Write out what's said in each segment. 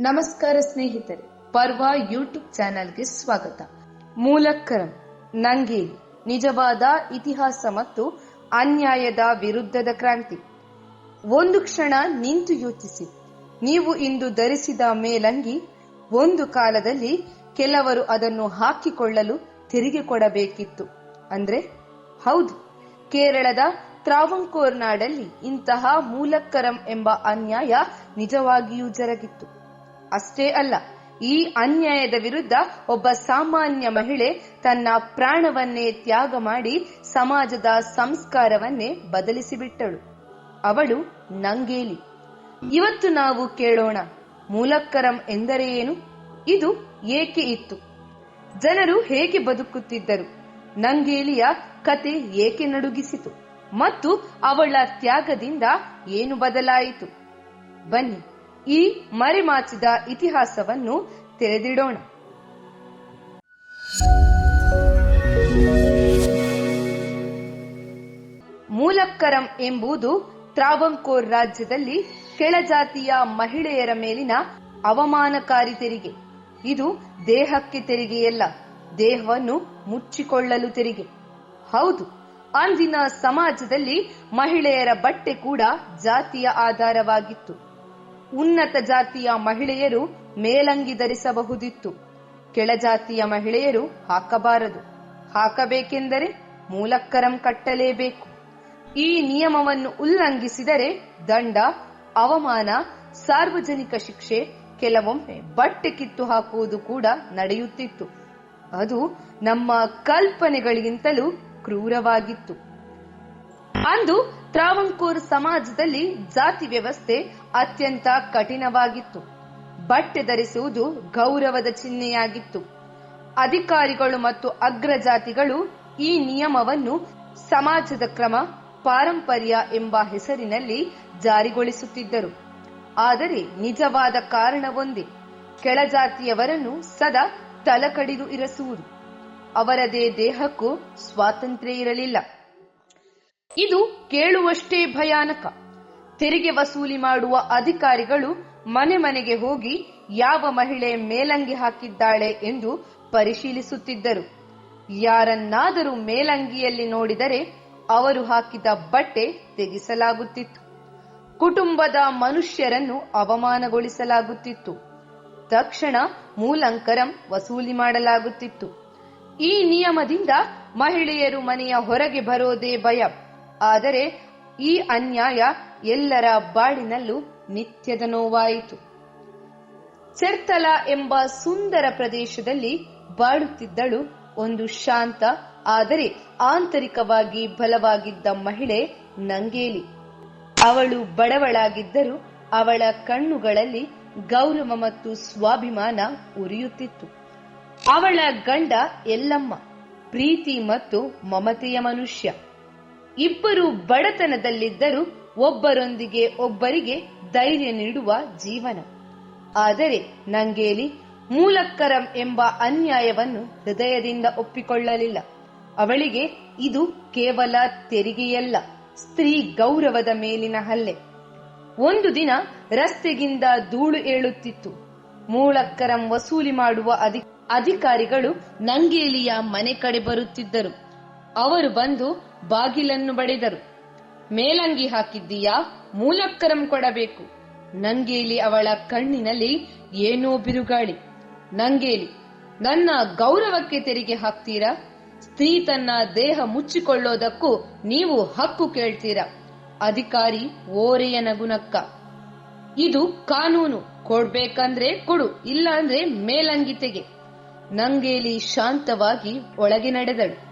ನಮಸ್ಕಾರ ಸ್ನೇಹಿತರೆ, ಪರ್ವ ಯೂಟ್ಯೂಬ್ ಚಾನೆಲ್ಗೆ ಸ್ವಾಗತ. ಮೂಲಕ್ಕರಂ ನಂಗೆ ನಿಜವಾದ ಇತಿಹಾಸ ಮತ್ತು ಅನ್ಯಾಯದ ವಿರುದ್ಧದ ಕ್ರಾಂತಿ. ಒಂದು ಕ್ಷಣ ನಿಂತು ಯೋಚಿಸಿ. ನೀವು ಇಂದು ಧರಿಸಿದ ಮೇಲಂಗಿ, ಒಂದು ಕಾಲದಲ್ಲಿ ಕೆಲವರು ಅದನ್ನು ಹಾಕಿಕೊಳ್ಳಲು ತೆರಿಗೆ ಕೊಡಬೇಕಿತ್ತು. ಅಂದ್ರೆ, ಹೌದು, ಕೇರಳದ ತ್ರಾವಂಕೋರ್ನಾಡಲ್ಲಿ ಇಂತಹ ಮೂಲಕ್ಕರಂ ಎಂಬ ಅನ್ಯಾಯ ನಿಜವಾಗಿಯೂ ಜರುಗಿತ್ತು. ಅಷ್ಟೇ ಅಲ್ಲ, ಈ ಅನ್ಯಾಯದ ವಿರುದ್ಧ ಒಬ್ಬ ಸಾಮಾನ್ಯ ಮಹಿಳೆ ತನ್ನ ಪ್ರಾಣವನ್ನೇ ತ್ಯಾಗ ಮಾಡಿ ಸಮಾಜದ ಸಂಸ್ಕಾರವನ್ನೇ ಬದಲಿಸಿಬಿಟ್ಟಳು. ಅವಳು ನಂಗೇಲಿ. ಇವತ್ತು ನಾವು ಕೇಳೋಣ, ಮೂಲಕ್ಕರಂ ಎಂದರೆ ಏನು? ಇದು ಏಕೆ ಇತ್ತು? ಜನರು ಹೇಗೆ ಬದುಕುತ್ತಿದ್ದರು? ನಂಗೇಲಿಯ ಕತೆ ಏಕೆ ನಡುಗಿಸಿತು? ಮತ್ತು ಅವಳ ತ್ಯಾಗದಿಂದ ಏನು ಬದಲಾಯಿತು? ಬನ್ನಿ. ಈ ಮರೆಮಾಚಿದ ಇತಿಹಾಸವನ್ನು ತೆರೆದಿಡೋಣ. ಮೂಲಕ್ಕರಂ ಎಂಬುದು ತ್ರಾವಂಕೋರ್ ರಾಜ್ಯದಲ್ಲಿ ಕೆಳಜಾತಿಯ ಮಹಿಳೆಯರ ಮೇಲಿನ ಅವಮಾನಕಾರಿ ತೆರಿಗೆ. ಇದು ದೇಹಕ್ಕೆ ತೆರಿಗೆಯಲ್ಲ, ದೇಹವನ್ನು ಮುಚ್ಚಿಕೊಳ್ಳಲು ತೆರಿಗೆ. ಹೌದು, ಅಂದಿನ ಸಮಾಜದಲ್ಲಿ ಮಹಿಳೆಯರ ಬಟ್ಟೆ ಕೂಡ ಜಾತಿಯ ಆಧಾರವಾಗಿತ್ತು. ಉನ್ನತ ಜಾತಿಯ ಮಹಿಳೆಯರು ಮೇಲಂಗಿ ಧರಿಸಬಹುದಿತ್ತು. ಕೆಳಜಾತಿಯ ಮಹಿಳೆಯರು ಹಾಕಬಾರದು. ಹಾಕಬೇಕೆಂದರೆ ಮೂಲಕ್ಕರಂ ಕಟ್ಟಲೇಬೇಕು. ಈ ನಿಯಮವನ್ನು ಉಲ್ಲಂಘಿಸಿದರೆ ದಂಡ, ಅವಮಾನ, ಸಾರ್ವಜನಿಕ ಶಿಕ್ಷೆ, ಕೆಲವೊಮ್ಮೆ ಬಟ್ಟೆ ಕಿತ್ತು ಹಾಕುವುದು ಕೂಡ ನಡೆಯುತ್ತಿತ್ತು. ಅದು ನಮ್ಮ ಕಲ್ಪನೆಗಳಿಗಿಂತಲೂ ಕ್ರೂರವಾಗಿತ್ತು. ಅಂದು ತ್ರಾವಂಕೂರ್ ಸಮಾಜದಲ್ಲಿ ಜಾತಿ ವ್ಯವಸ್ಥೆ ಅತ್ಯಂತ ಕಠಿಣವಾಗಿತ್ತು. ಬಟ್ಟೆ ಧರಿಸುವುದು ಗೌರವದ ಚಿಹ್ನೆಯಾಗಿತ್ತು. ಅಧಿಕಾರಿಗಳು ಮತ್ತು ಅಗ್ರಜಾತಿಗಳು ಈ ನಿಯಮವನ್ನು ಸಮಾಜದ ಕ್ರಮ, ಪಾರಂಪರ್ಯ ಎಂಬ ಹೆಸರಿನಲ್ಲಿ ಜಾರಿಗೊಳಿಸುತ್ತಿದ್ದರು. ಆದರೆ ನಿಜವಾದ ಕಾರಣವೊಂದೇ ಕೆಳಜಾತಿಯವರನ್ನು ಸದಾ ತಲಕಡಿದು ಇರಿಸುವುದು. ಅವರದೇ ದೇಹಕ್ಕೂ ಸ್ವಾತಂತ್ರ್ಯ ಇರಲಿಲ್ಲ. ಇದು ಕೇಳುವಷ್ಟೇ ಭಯಾನಕ. ತೆರಿಗೆ ವಸೂಲಿ ಮಾಡುವ ಅಧಿಕಾರಿಗಳು ಮನೆ ಮನೆಗೆ ಹೋಗಿ ಯಾವ ಮಹಿಳೆ ಮೇಲಂಗಿ ಹಾಕಿದ್ದಾಳೆ ಎಂದು ಪರಿಶೀಲಿಸುತ್ತಿದ್ದರು. ಯಾರನ್ನಾದರೂ ಮೇಲಂಗಿಯಲ್ಲಿ ನೋಡಿದರೆ ಅವರು ಹಾಕಿದ ಬಟ್ಟೆ ತೆಗೆಸಲಾಗುತ್ತಿತ್ತು. ಕುಟುಂಬದ ಮನುಷ್ಯರನ್ನು ಅವಮಾನಗೊಳಿಸಲಾಗುತ್ತಿತ್ತು. ತಕ್ಷಣ ಮೂಲಂಕರಂ ವಸೂಲಿ ಮಾಡಲಾಗುತ್ತಿತ್ತು. ಈ ನಿಯಮದಿಂದ ಮಹಿಳೆಯರು ಮನೆಯ ಹೊರಗೆ ಬರೋದೇ ಭಯ. ಆದರೆ ಈ ಅನ್ಯಾಯ ಎಲ್ಲರ ಬಾಳಿನಲ್ಲೂ ನಿತ್ಯದ ನೋವಾಯಿತು. ಚೆರ್ತಲ ಎಂಬ ಸುಂದರ ಪ್ರದೇಶದಲ್ಲಿ ಬಾಳುತ್ತಿದ್ದಳು ಒಂದು ಶಾಂತ, ಆದರೆ ಆಂತರಿಕವಾಗಿ ಬಲವಾಗಿದ್ದ ಮಹಿಳೆ ನಂಗೇಲಿ. ಅವಳು ಬಡವಳಾಗಿದ್ದರೂ ಅವಳ ಕಣ್ಣುಗಳಲ್ಲಿ ಗೌರವ ಮತ್ತು ಸ್ವಾಭಿಮಾನ ಉರಿಯುತ್ತಿತ್ತು. ಅವಳ ಗಂಡ ಎಲ್ಲಮ್ಮ, ಪ್ರೀತಿ ಮತ್ತು ಮಮತೆಯ ಮನುಷ್ಯ. ಇಬ್ಬರು ಬಡತನದಲ್ಲಿದ್ದರೂ ಒಬ್ಬರೊಂದಿಗೆ ಒಬ್ಬರಿಗೆ ಧೈರ್ಯ ನೀಡುವ ಜೀವನ. ಆದರೆ ನಂಗೇಲಿ ಮೂಲಕ್ಕರಂ ಎಂಬ ಅನ್ಯಾಯವನ್ನು ಹೃದಯದಿಂದ ಒಪ್ಪಿಕೊಳ್ಳಲಿಲ್ಲ. ಅವಳಿಗೆ ಇದು ಕೇವಲ ತೆರಿಗೆಯಲ್ಲ, ಸ್ತ್ರೀ ಗೌರವದ ಮೇಲಿನ ಹಲ್ಲೆ. ಒಂದು ದಿನ ರಸ್ತೆಗಿಂದ ಧೂಳು ಏಳುತ್ತಿತ್ತು. ಮೂಲಕ್ಕರಂ ವಸೂಲಿ ಮಾಡುವ ಅಧಿ ಅಧಿಕಾರಿಗಳು ನಂಗೇಲಿಯ ಮನೆ ಕಡೆ ಬರುತ್ತಿದ್ದರು. ಅವರು ಬಂದು ಬಾಗಿಲನ್ನು ಬಡಿದರು. ಮೇಲಂಗಿ ಹಾಕಿದ್ದೀಯಾ? ಮೂಲಕ್ಕರಂ ಕೊಡಬೇಕು. ನಂಗೇಲಿ ಅವಳ ಕಣ್ಣಿನಲ್ಲಿ ಏನೋ ಬಿರುಗಾಳಿ. ನಂಗೇಲಿ, ನನ್ನ ಗೌರವಕ್ಕೆ ತೆರಿಗೆ ಹಾಕ್ತೀರಾ? ಸ್ತ್ರೀ ತನ್ನ ದೇಹ ಮುಚ್ಚಿಕೊಳ್ಳೋದಕ್ಕೂ ನೀವು ಹಕ್ಕು ಕೇಳ್ತೀರಾ? ಅಧಿಕಾರಿ ಓರೆಯ ನಗುನಕ್ಕ. ಇದು ಕಾನೂನು. ಕೊಡ್ಬೇಕಂದ್ರೆ ಕೊಡು, ಇಲ್ಲಾಂದ್ರೆ ಮೇಲಂಗಿ ತೆಗೆ. ನಂಗೇಲಿ ಶಾಂತವಾಗಿ ಒಳಗೆ ನಡೆದಳು.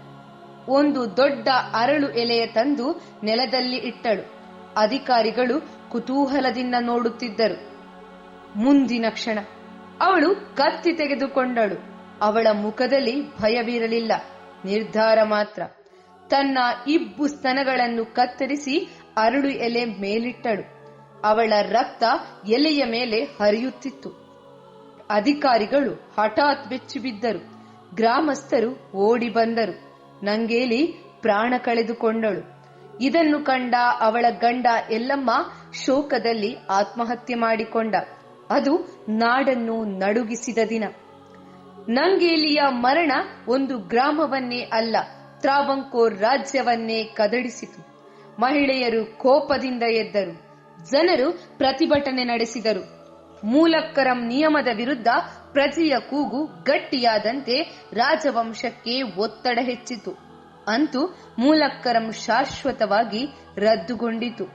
ಒಂದು ದೊಡ್ಡ ಅರಳು ಎಲೆಯ ತಂದು ನೆಲದಲ್ಲಿ ಇಟ್ಟಳು. ಅಧಿಕಾರಿಗಳು ಕುತೂಹಲದಿಂದ ನೋಡುತ್ತಿದ್ದರು. ಮುಂದಿನ ಕ್ಷಣ. ಅವಳು ಕತ್ತಿ ತೆಗೆದುಕೊಂಡಳು. ಅವಳ ಮುಖದಲ್ಲಿ ಭಯವಿರಲಿಲ್ಲ. ನಿರ್ಧಾರ ಮಾತ್ರ. ತನ್ನ ಇಬ್ಬು ಸ್ತನಗಳನ್ನು ಕತ್ತರಿಸಿ ಅರಳು ಎಲೆ ಮೇಲಿಟ್ಟಳು. ಅವಳ ರಕ್ತ ಎಲೆಯ ಮೇಲೆ ಹರಿಯುತ್ತಿತ್ತು. ಅಧಿಕಾರಿಗಳು ಹಠಾತ್ ಬೆಚ್ಚಿಬಿದ್ದರು. ಗ್ರಾಮಸ್ಥರು ಓಡಿ ಬಂದರು. ನಂಗೇಲಿ ಪ್ರಾಣ ಕಳೆದುಕೊಂಡಳು. ಇದನ್ನು ಕಂಡ ಅವಳ ಗಂಡ ಎಲ್ಲಮ್ಮ ಶೋಕದಲ್ಲಿ ಆತ್ಮಹತ್ಯೆ ಮಾಡಿಕೊಂಡ. ಅದು ನಾಡನ್ನು ನಡುಗಿಸಿದ ದಿನ. ನಂಗೇಲಿಯ ಮರಣ ಒಂದು ಗ್ರಾಮವನ್ನೇ ಅಲ್ಲ ತ್ರಾವಂಕೋರ್ ರಾಜ್ಯವನ್ನೇ ಕದಡಿಸಿತು. ಮಹಿಳೆಯರು ಕೋಪದಿಂದ ಎದ್ದರು. ಜನರು ಪ್ರತಿಭಟನೆ ನಡೆಸಿದರು. ಮೂಲಕ್ಕರಂ ನಿಯಮದ ವಿರುದ್ಧ ಪ್ರಜೆಯ ಕೂಗು ಗಟ್ಟಿಯಾದಂತೆ ರಾಜವಂಶಕ್ಕೆ ಒತ್ತಡ ಹೆಚ್ಚಿತು. ಅಂತೂ ಮೂಲಕ್ಕರಂ ಶಾಶ್ವತವಾಗಿ ರದ್ದುಗೊಂಡಿತು.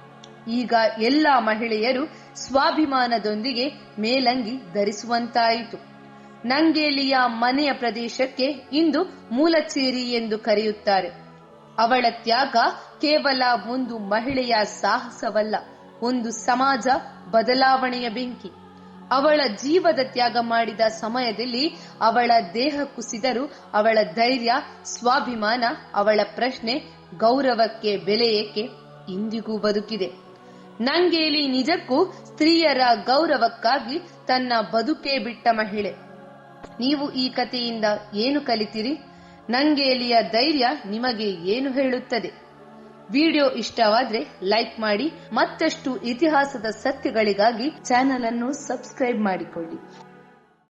ಈಗ ಎಲ್ಲಾ ಮಹಿಳೆಯರು ಸ್ವಾಭಿಮಾನದೊಂದಿಗೆ ಮೇಲಂಗಿ ಧರಿಸುವಂತಾಯಿತು. ನಂಗೇಲಿಯ ಮನೆಯ ಪ್ರದೇಶಕ್ಕೆ ಇಂದು ಮೂಲಚೇರಿ ಎಂದು ಕರೆಯುತ್ತಾರೆ. ಅವಳ ತ್ಯಾಗ ಕೇವಲ ಒಂದು ಮಹಿಳೆಯ ಸಾಹಸವಲ್ಲ, ಒಂದು ಸಮಾಜ ಬದಲಾವಣೆಯ ಬೆಂಕಿ. ಅವಳ ಜೀವದ ತ್ಯಾಗ ಮಾಡಿದ ಸಮಯದಲ್ಲಿ ಅವಳ ದೇಹ ಕುಸಿದರೂ ಅವಳ ಧೈರ್ಯ, ಸ್ವಾಭಿಮಾನ, ಅವಳ ಪ್ರಶ್ನೆ, ಗೌರವಕ್ಕೆ ಬೆಲೆ ಏಕೆ ಇಂದಿಗೂ ಬದುಕಿದೆ. ನಂಗೇಲಿ ನಿಜಕ್ಕೂ ಸ್ತ್ರೀಯರ ಗೌರವಕ್ಕಾಗಿ ತನ್ನ ಬದುಕೇ ಬಿಟ್ಟ ಮಹಿಳೆ. ನೀವು ಈ ಕಥೆಯಿಂದ ಏನು ಕಲಿತಿರಿ? ನಂಗೇಲಿಯ ಧೈರ್ಯ ನಿಮಗೆ ಏನು ಹೇಳುತ್ತದೆ? ವಿಡಿಯೋ ಇಷ್ಟವಾದ್ರೆ ಲೈಕ್ ಮಾಡಿ ಮತ್ತಷ್ಟು ಇತಿಹಾಸದ ಸತ್ಯಗಳಿಗಾಗಿ ಚಾನೆಲ್ ಅನ್ನು ಸಬ್ಸ್ಕ್ರೈಬ್ ಮಾಡಿಕೊಳ್ಳಿ.